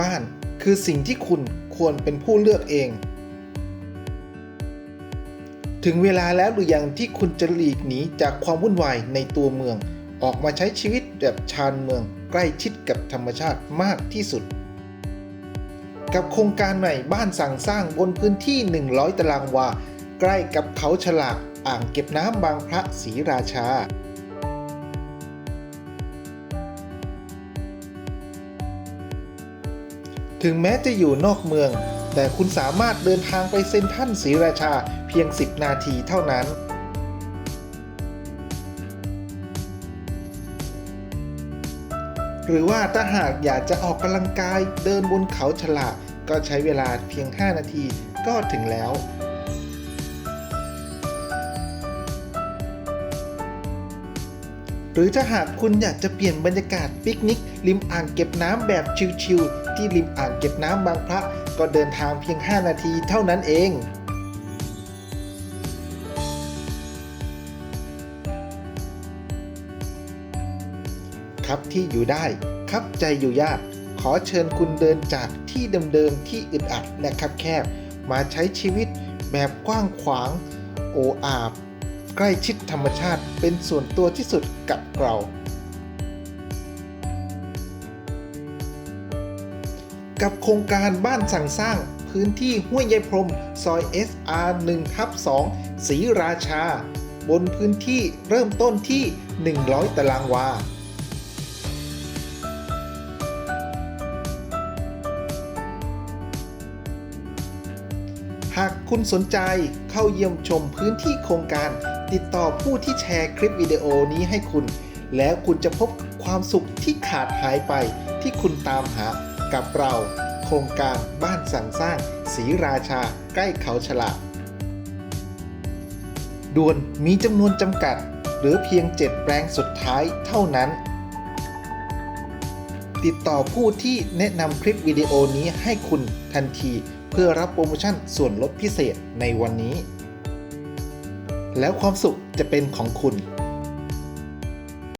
บ้าน คือสิ่งที่คุณควรเป็นผู้เลือกเอง ถึงเวลาแล้วหรือยังที่คุณจะหลีกหนีจากความวุ่นวายในตัวเมือง ออกมาใช้ชีวิตแบบชานเมืองใกล้ชิดกับธรรมชาติมากที่สุด กับโครงการใหม่บ้านสั่งสร้างบนพื้นที่ 100 ตารางวา ใกล้กับเขาฉลากอ่างเก็บน้ำบางพระศรีราชา ถึงแม้จะอยู่นอกเมือง แต่คุณสามารถเดินทางไปเซ็นทรัลศรีราชาเพียง 10 นาทีเท่านั้น หรือว่าถ้าหากอยากจะออกกำลังกายเดินบนเขาฉลากก็ใช้เวลาเพียง 5 นาทีก็ถึงแล้ว หรือถ้าหากคุณอยากจะเปลี่ยนบรรยากาศปิกนิก ริมอ่างเก็บน้ำแบบชิลๆที่ริมอ่างเก็บน้ำบางพระ ก็เดินทางเพียง 5 นาทีเท่านั้นเองครับที่อยู่ได้ครับใจอยู่ยาก ขอเชิญคุณเดินจากที่เดิมๆที่อึดอัดและคับแคบ มาใช้ชีวิตแบบกว้างขวาง โออาบ ใกล้ชิดธรรมชาติเป็นส่วนตัวที่สุดกับเรา กับโครงการบ้านสั่งสร้างพื้นที่ห้วยยายพรม ซอย SR 1ทับ2ศรีราชา บนพื้นที่เริ่มต้นที่ 100 ตารางวา หากคุณสนใจเข้าเยี่ยมชมพื้นที่โครงการ ติดต่อผู้ที่แชร์คลิปวิดีโอนี้ให้คุณ แล้วคุณจะพบความสุขที่ขาดหายไปที่คุณตามหากับเรา โครงการบ้านสั่งสร้างศรีราชาใกล้เขาฉลากด่วนมีจำนวนจำกัด เหลือเพียง 7 แปลงสุดท้ายเท่านั้น ติดต่อผู้ที่แนะนำคลิปวิดีโอนี้ให้คุณทันที เพื่อรับโปรโมชั่นส่วนลดพิเศษในวันนี้ แล้วความสุขจะเป็นของคุณ